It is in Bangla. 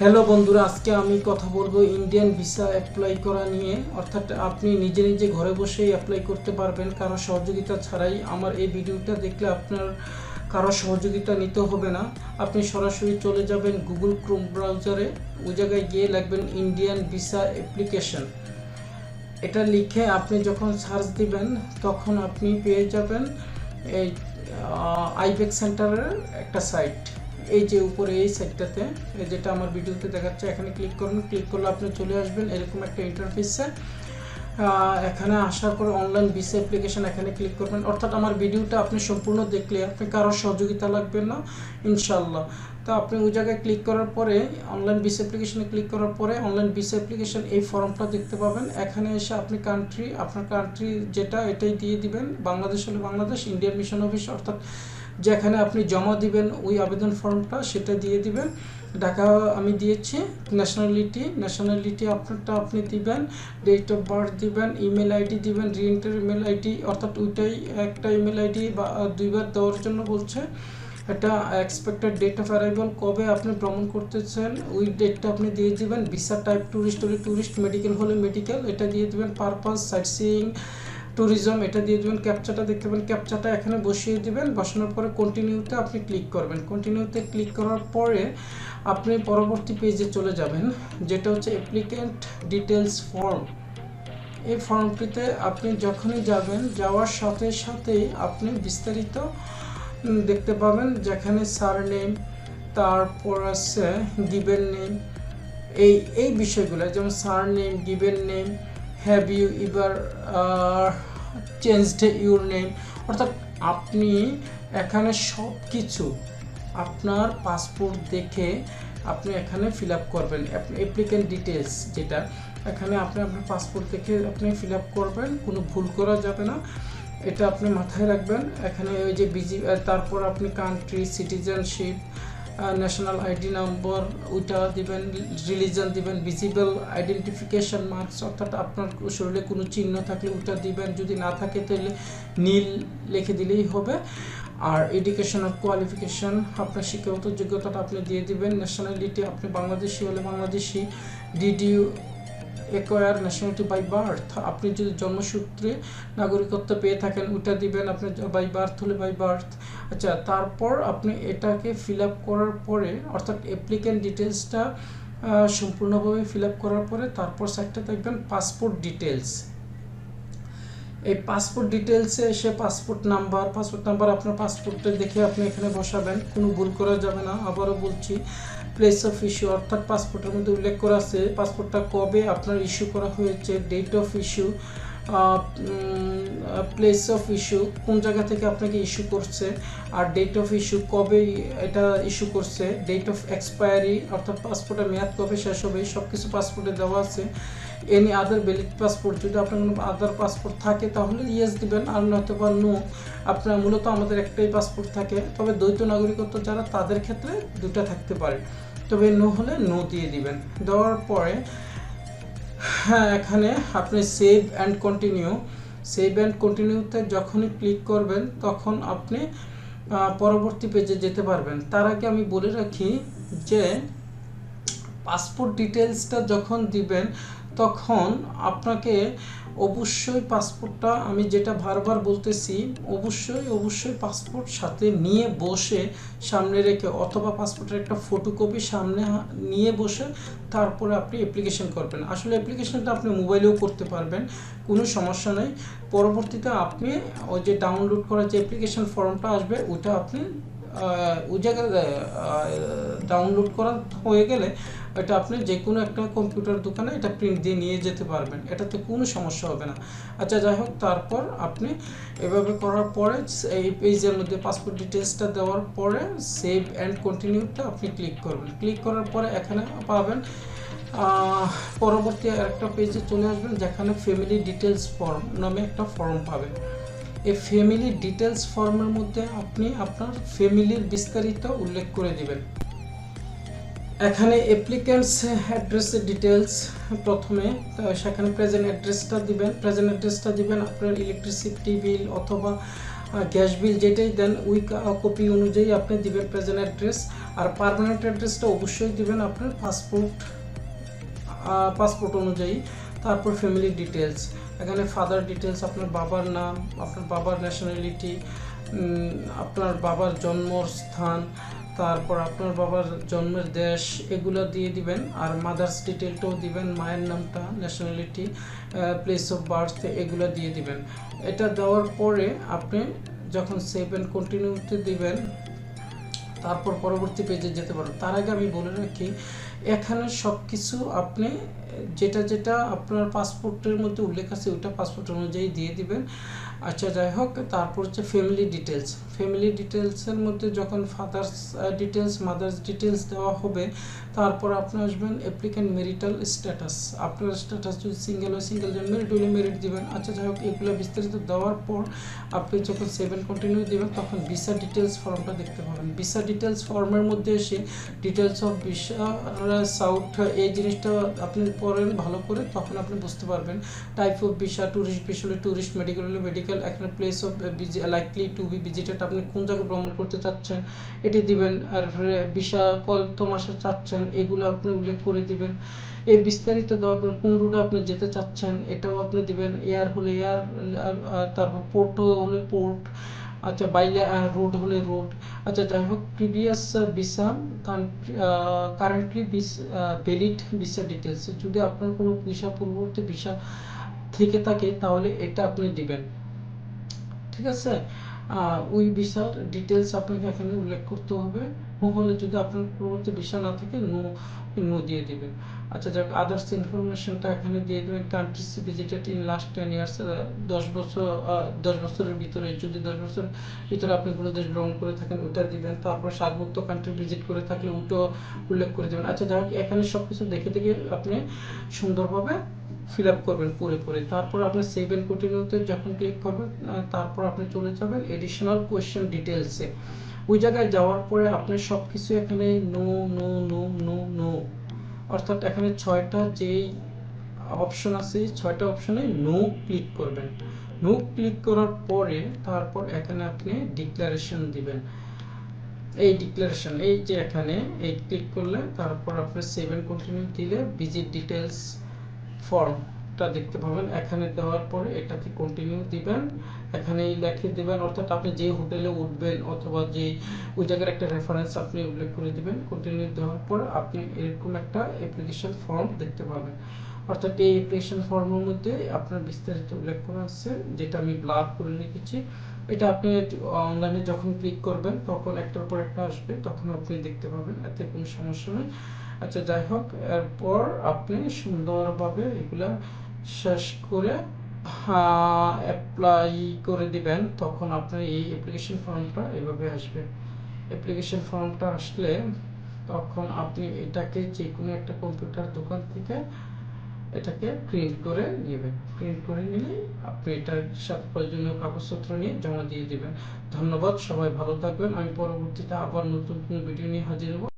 হ্যালো বন্ধুরা, আজকে আমি কথা বলব ইন্ডিয়ান ভিসা অ্যাপ্লাই করা নিয়ে। অর্থাৎ আপনি নিজে নিজে ঘরে বসেই অ্যাপ্লাই করতে পারবেন, কারও সহযোগিতা ছাড়াই। আমার এই ভিডিওটা দেখলে আপনার কারও সহযোগিতা নিতে হবে না। আপনি সরাসরি চলে যাবেন গুগল ক্রোম ব্রাউজারে ওই জায়গায় গিয়ে লাগবেন ইন্ডিয়ান ভিসা অ্যাপ্লিকেশন এটা লিখে আপনি যখন সার্চ দিবেন, তখন আপনি পেয়ে যাবেন এই আইবেক সেন্টারের একটা সাইট এই যে উপরে, এই সাইটটাতে এই যেটা আমার ভিডিওতে দেখাচ্ছে, এখানে ক্লিক করুন ক্লিক করলে আপনি চলে আসবেন এরকম একটা ইন্টারফেসে এখানে আসার পর অনলাইন ভিসা অ্যাপ্লিকেশন এখানে ক্লিক করবেন। অর্থাৎ আমার ভিডিওটা আপনি সম্পূর্ণ দেখলে আপনি কারোর সহযোগিতা লাগবে না ইনশাল্লাহ তো আপনি ওই জায়গায় ক্লিক করার পরে অনলাইন ভিসা অ্যাপ্লিকেশনে ক্লিক করার পরে অনলাইন ভিসা অ্যাপ্লিকেশন এই ফর্মটা দেখতে পাবেন। এখানে এসে আপনি কান্ট্রি আপনার কান্ট্রি যেটা, এটাই দিয়ে দিবেন। বাংলাদেশ হলে বাংলাদেশ ইন্ডিয়ান মিশন অফিস অর্থাৎ যেখানে আপনি জমা দিবেন ওই আবেদন ফর্মটা, সেটা দিয়ে দিবেন। ঢাকা আমি দিয়েছি ন্যাশনালিটি ন্যাশনালিটি আপনারটা আপনি দিবেন ডেট অফ বার্থ দিবেন ইমেল আইডি দিবেন রিএন্টার ইমেল আইডি অর্থাৎ ওইটাই একটা ইমেল আইডি বা দুইবার দেওয়ার জন্য বলছে। এটা এক্সপেক্টেড ডেট অফ অ্যারাইভাল কবে আপনি ভ্রমণ করতেছেন, ওই ডেটটা আপনি দিয়ে দিবেন। ভিসা টাইপ ট্যুরিস্ট হলে ট্যুরিস্ট মেডিকেল হলে মেডিকেল এটা দিয়ে দিবেন। পারপাস সাইট সিইং ট্যুরিজম এটা দিয়ে দেবেন ক্যাপচাটা দেখতে পাবেন ক্যাপচাটা এখানে বসিয়ে দিবেন। বসানোর পরে কন্টিনিউতে আপনি ক্লিক করবেন। কন্টিনিউতে ক্লিক করার পরে আপনি পরবর্তী পেজে চলে যাবেন, যেটা হচ্ছে অ্যাপ্লিকেন্ট ডিটেলস ফর্ম এই ফর্মটিতে আপনি যখনই যাবেন, যাওয়ার সাথে সাথেই আপনি বিস্তারিত দেখতে পাবেন যেখানে সার নেম তারপর আছে গিভেন নেম এই এই বিষয়গুলো, যেমন surname given name have you এবার চেঞ্জড ইউর নেম অর্থাৎ আপনি এখানে সব কিছু আপনার পাসপোর্ট দেখে আপনি এখানে ফিল আপ করবেন অ্যাপ্লিকেন্ট ডিটেলস যেটা, এখানে আপনি আপনার পাসপোর্ট দেখে আপনি ফিল আপ করবেন, কোনো ভুল করা যাবে না। এটা আপনি মাথায় রাখবেন। এখানে ওই যে বিজি তারপর আপনি country citizenship national ID number ওইটা দিবেন রিলিজন দিবেন ভিজিবল আইডেন্টিফিকেশন মার্কস অর্থাৎ আপনার শরীরে কোনো চিহ্ন থাকলে ওইটা দিবেন। যদি না থাকে তাহলে নীল লিখে দিলেই হবে। আর এডুকেশনাল কোয়ালিফিকেশন আপনার শিক্ষাগত যোগ্যতাটা আপনি দিয়ে দিবেন। ন্যাশনালিটি আপনি বাংলাদেশি হলে Bangladeshi. Did you acquire nationality by birth আপনি যদি জন্মসূত্রে নাগরিকত্ব পেয়ে থাকেন ওটা দিবেন। আপনি বাই বার্থ হলে বাই বার্থ আচ্ছা তারপর আপনি এটাকে ফিল আপ করার পরে, অর্থাৎ অ্যাপ্লিকেন্ট ডিটেলসটা সম্পূর্ণভাবে ফিল আপ করার পরে, তারপর সাইডটা দেখবেন পাসপোর্ট ডিটেলস এই পাসপোর্ট ডিটেলসে এসে পাসপোর্ট নাম্বার পাসপোর্ট নাম্বার আপনার পাসপোর্টটা দেখে আপনি এখানে বসাবেন। কোনো ভুল করা যাবে না, আবারও বলছি প্লেস অফ ইস্যু অর্থাৎ পাসপোর্টের মধ্যে উল্লেখ করা আছে পাসপোর্টটা কবে আপনার ইস্যু করা হয়েছে date of issue place of issue কোন জায়গা থেকে আপনাকে ইস্যু করছে, আর ডেট অফ ইস্যু কবে এটা ইস্যু করছে ডেট অফ এক্সপায়ারি অর্থাৎ পাসপোর্টের মেয়াদ কবে শেষ হবে সব কিছু পাসপোর্টে দেওয়া আছে। এনি আদার ভ্যালিড পাসপোর্ট যদি আপনার কোনো আদার পাসপোর্ট থাকে, তাহলে ইয়েস দিবেন, আর নয়তো বা নো আপনার মূলত আমাদের একটাই পাসপোর্ট থাকে। তবে দ্বৈত নাগরিকত্ব যারা, তাদের ক্ষেত্রে দুটো থাকতে পারে। তবে নো হলে নো দিয়ে দিবেন। দেওয়ার পরে হ্যাঁ এখানে আপনি save and continue save and কন্টিনিউতে যখনই ক্লিক করবেন, তখন আপনি পরবর্তী পেজে যেতে পারবেন। তার আগে আমি বলে রাখি যে পাসপোর্ট ডিটেলসটা যখন দিবেন তখন আপনাকে অবশ্যই পাসপোর্টটা আমি যেটা বারবার বলতেছি, অবশ্যই অবশ্যই পাসপোর্ট সাথে নিয়ে বসে সামনে রেখে অথবা পাসপোর্টের একটা ফটোকপি সামনে নিয়ে বসে তারপরে আপনি অ্যাপ্লিকেশন করবেন। আসলে অ্যাপ্লিকেশনটা আপনি মোবাইলেও করতে পারবেন, কোনো সমস্যা নেই। পরবর্তীতে আপনি ওই যে ডাউনলোড করা যে অ্যাপ্লিকেশন ফর্মটা আসবে ওটা আপনি ওই জায়গায় ডাউনলোড করা হয়ে গেলে এটা আপনি যে কোনো একটা কম্পিউটার দোকানে এটা প্রিন্ট দিয়ে নিয়ে যেতে পারবেন। এটাতে কোনো সমস্যা হবে না। আচ্ছা যাই হোক, তারপর আপনি এভাবে করার পরে এই পেজের মধ্যে পাসপোর্ট ডিটেলসটা দেওয়ার পরে সেভ অ্যান্ড কন্টিনিউটা আপনি ক্লিক করবেন। ক্লিক করার পরে এখানে পাবেন পরবর্তী একটা পেজে চলে আসবেন, যেখানে ফ্যামিলি ডিটেলস ফর্ম নামে একটা ফর্ম পাবেন। এই ফ্যামিলি ডিটেলস ফর্মের মধ্যে আপনি আপনার ফ্যামিলির বিস্তারিত উল্লেখ করে দিবেন। এখানে অ্যাপ্লিক্যান্টস অ্যাড্রেসের ডিটেলস প্রথমে সেখানে প্রেজেন্ট অ্যাড্রেসটা দিবেন। প্রেজেন্ট অ্যাড্রেসটা দিবেন, আপনার ইলেকট্রিসিটি বিল অথবা গ্যাস বিল যেটাই দেন, ওই কপি অনুযায়ী আপনি দিবেন প্রেজেন্ট অ্যাড্রেস আর পারমানেন্ট অ্যাড্রেসটা অবশ্যই দিবেন আপনার পাসপোর্ট পাসপোর্ট অনুযায়ী। তারপর ফ্যামিলি ডিটেলস এখানে ফাদার ডিটেলস আপনার বাবার নাম, আপনার বাবার ন্যাশনালিটি আপনার বাবার জন্মস্থান তারপর আপনার বাবার জন্মের দেশ, এগুলো দিয়ে দিবেন। আর মাদার্স ডিটেলটাও দিবেন, মায়ের নামটা ন্যাশনালিটি প্লেস অফ বার্থ এগুলো দিয়ে দিবেন। এটা দেওয়ার পরে আপনি যখন সেভ অ্যান্ড কন্টিনিউতে দিবেন, তারপর পরবর্তী পেজে যেতে পারবেন। তার আগে আমি বলে রাখি, এখানে সব কিছু আপনি যেটা যেটা আপনার পাসপোর্টের মধ্যে উল্লেখ আছে ওটা পাসপোর্ট অনুযায়ী দিয়ে দিবেন। আচ্ছা যাই হোক, তারপর হচ্ছে ফ্যামিলি ডিটেলস ফ্যামিলি ডিটেলসের মধ্যে যখন ফাদার্স ডিটেলস মাদার্স ডিটেলস দেওয়া হবে, তারপর আপনি আসবেন অ্যাপ্লিক্যান্ট মেরিটাল স্ট্যাটাস আপনার স্ট্যাটাস যদি সিঙ্গেল হয় সিঙ্গেল যদি মেরিট হলে মেরিট দিবেন। আচ্ছা যাই হোক, এগুলো বিস্তারিত দেওয়ার পর আপনি যখন সেভেন কন্টিনিউ দেবেন, তখন ভিসা ডিটেলস ফর্মটা দেখতে পাবেন। ভিসা ডিটেলস ফর্মের মধ্যে এসে ডিটেলস অফ ভিসা সাউথ এই জিনিসটা আপনি পড়েন ভালো করে, তখন আপনি বুঝতে পারবেন। Type of visa tourist visa tourist medical হলে মেডিকেল এখানে place of likely to be visited আপনি কোন জায়গায় ভ্রমণ করতে চাচ্ছেন, এটি দিবেন, আর ভিসা কত মাসে চাচ্ছেন, এগুলো আপনি উল্লেখ করে দিবেন। এই বিস্তারিত দেওয়ার কোন রুটে আপনি যেতে চাচ্ছেন, এটাও আপনি দিবেন। এয়ার হলে এয়ার তারপর পোর্ট হলে পোর্ট আচ্ছা বাইলে রোড হলে রোড আচ্ছা যাই হোক previous visa currently valid visa details যদি আপনার কোনো ভিসা পূর্ববর্তী ভিসা থেকে থাকে, তাহলে এটা আপনি দিবেন। ঠিক আছে? ওই ভিসার ডিটেলস আপনাকে এখানে উল্লেখ করতে হবে। হলে যদি আপনার পূর্ববর্তী ভিসা না থাকে নো নো দিয়ে দেবেন। আচ্ছা যাক আদার্স ইনফরমেশনটা এখানে দিয়ে দেবেন। Countries visited in last ten years দশ বছর দশ বছরের ভিতরে। যদি দশ বছরের ভিতরে আপনি কোনো দেশ ভ্রমণ করে থাকেন ওটা দিবেন। তারপর সার্বত্র কান্ট্রি ভিজিট করে থাকলে ওটাও উল্লেখ করে দেবেন। আচ্ছা যাক, এখানে সব কিছু দেখে দেখে আপনি সুন্দরভাবে ফিল আপ করবেন পুরো পুরে তারপর আপনি সেভ এন্ড কন্টিনিউতে যখন ক্লিক করবেন তারপর আপনি চলে যাবেন এডিশনাল কোয়েশ্চেন ডিটেলসে ওই জায়গায় যাওয়ার পরে আপনি সব কিছু এখানে no no no no no অর্থাৎ এখানে ছয়টা যেই অপশন আছে, ছয়টা অপশনে নো ক্লিক করবেন। নো ক্লিক করার পরে তারপর এখানে আপনি ডিক্লারেশন দিবেন। এই ডিক্লারেশন এই যে এখানে, এই ক্লিক করলে তারপর আপনি সেভেন কন্টিনিউ দিলে ভিজিট ডিটেলস ফর্মটা দেখতে পাবেন। এখানে দেওয়ার পরে এটাকে কন্টিনিউ দিবেন। এখানে লেখে দেবেন, অর্থাৎ আপনি যে হোটেলে উঠবেন অথবা যে ওই জায়গার একটা রেফারেন্স আপনি উল্লেখ করে দিবেন কন্টিনিউ দেওয়ার পর আপনি এরকম একটা অ্যাপ্লিকেশন ফর্ম দেখতে পাবেন। অর্থাৎ এই অ্যাপ্লিকেশন ফর্মের মধ্যে আপনার বিস্তারিত উল্লেখ করা আছে, যেটা আমি ব্লার করে রেখেছি। এটা আপনি অনলাইনে যখন ক্লিক করবেন, তখন একটার পর একটা আসবে, তখন আপনি দেখতে পাবেন, এতে কোনো সমস্যা নেই। আচ্ছা যাই হোক এরপর আপনি সুন্দরভাবে এগুলা শেষ করে অ্যাপ্লাই করে দিবেন, তখন আপনার এই অ্যাপ্লিকেশন ফর্মটা এভাবে আসবে। অ্যাপ্লিকেশন ফর্মটা আসলে তখন আপনি এটাকে যে কোনো একটা কম্পিউটার দোকান থেকে এটাকে প্রিন্ট করে নেবেন। প্রিন্ট করে নিলে আপনি এটার সাথে প্রয়োজনীয় কাগজপত্র নিয়ে জমা দিয়ে দেবেন। ধন্যবাদ, সবাই ভালো থাকবেন। আমি পরবর্তীতে আবার নতুন কোনো ভিডিও নিয়ে হাজির হব।